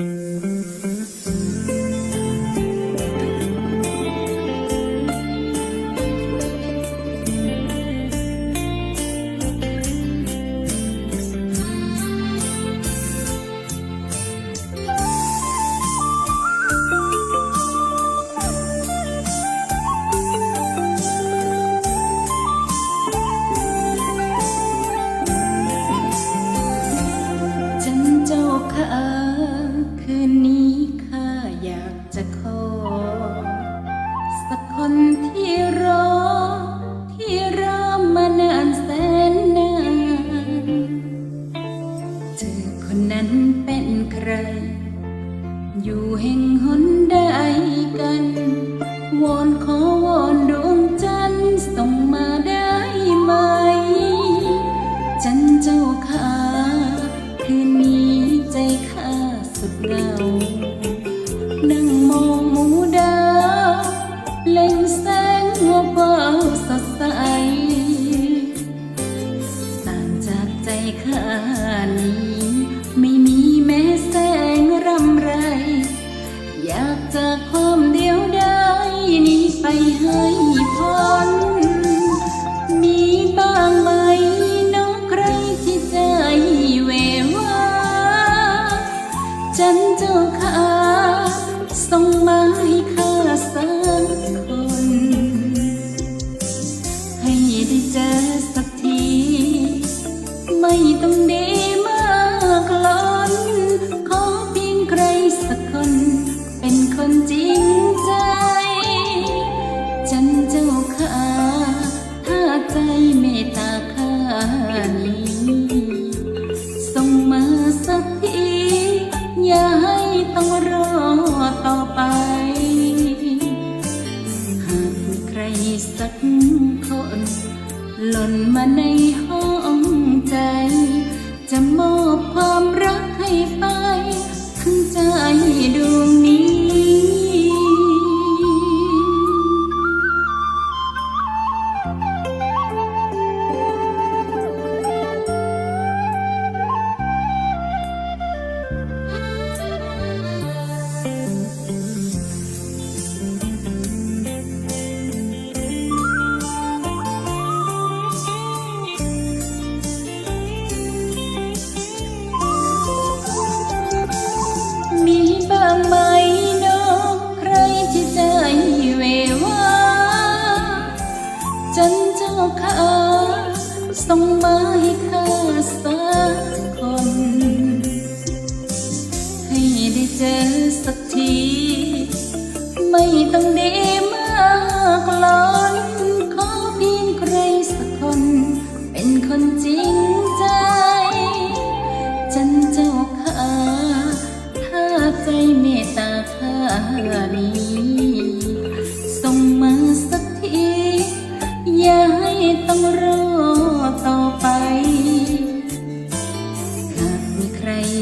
Mm-hmm. ใคร อยู่แห่งหนใดกันวอนขอวอนดวงจันทร์ส่งมาได้ไหม จันเจ้าค่ะคืนนี้ใจข้าสุดเหงา เจ้าค่ะ ส่งมาให้ข้าสักคน ให้ได้เจอสักที ไม่ต้องดีมากล้น ขอเพียงใครสักคนเป็น ไปหากมีใครสักคนหล่นมาในห้องใจจะมอง ส่งมาให้ข้าสักคน ให้ได้เจอสักที ไม่ต้องดีมากล้นขอเพียงใครสักคน เป็นคนจริงใจ จันเจ้าค่ะถ้าใจเมตตาข้านี้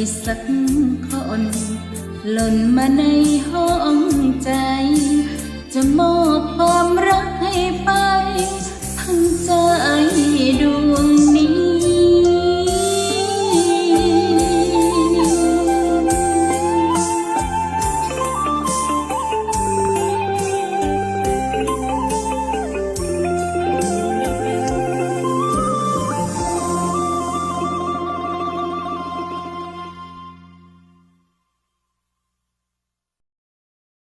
ใครสักค